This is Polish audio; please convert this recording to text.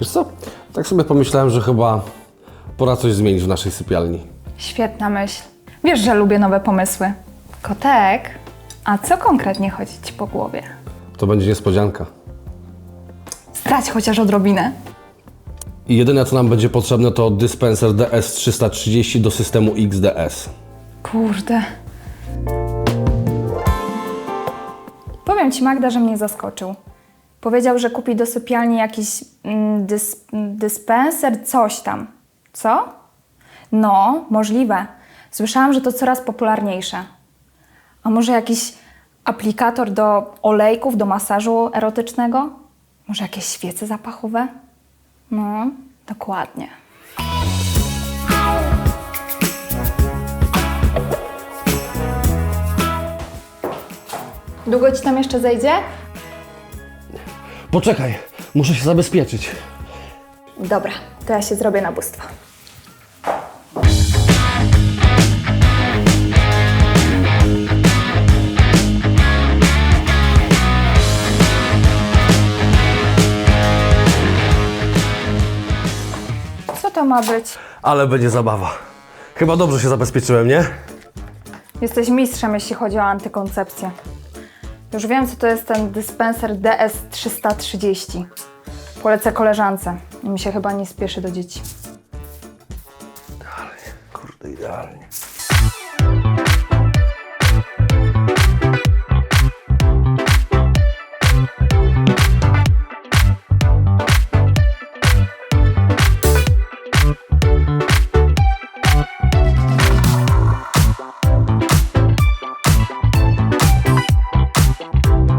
Wiesz co? Tak sobie pomyślałem, że chyba pora coś zmienić w naszej sypialni. Świetna myśl. Wiesz, że lubię nowe pomysły. Kotek, a co konkretnie chodzi ci po głowie? To będzie niespodzianka. Strać chociaż odrobinę. I jedyne co nam będzie potrzebne to dyspenser DS330 do systemu XDS. Kurde. Powiem ci, Magda, że mnie zaskoczył. Powiedział, że kupi do sypialni jakiś mm, dys, dyspenser, coś tam. Co? No, możliwe. Słyszałam, że to coraz popularniejsze. A może jakiś aplikator do olejków, do masażu erotycznego? Może jakieś świece zapachowe? No, dokładnie. Długo ci tam jeszcze zejdzie? Poczekaj, muszę się zabezpieczyć. Dobra, to ja się zrobię na bóstwo. Co to ma być? Ale będzie zabawa. Chyba dobrze się zabezpieczyłem, nie? Jesteś mistrzem, jeśli chodzi o antykoncepcję. Już wiem, co to jest ten dyspenser DS330. Polecę koleżance. Mi się chyba nie spieszy do dzieci. Kurde, idealnie.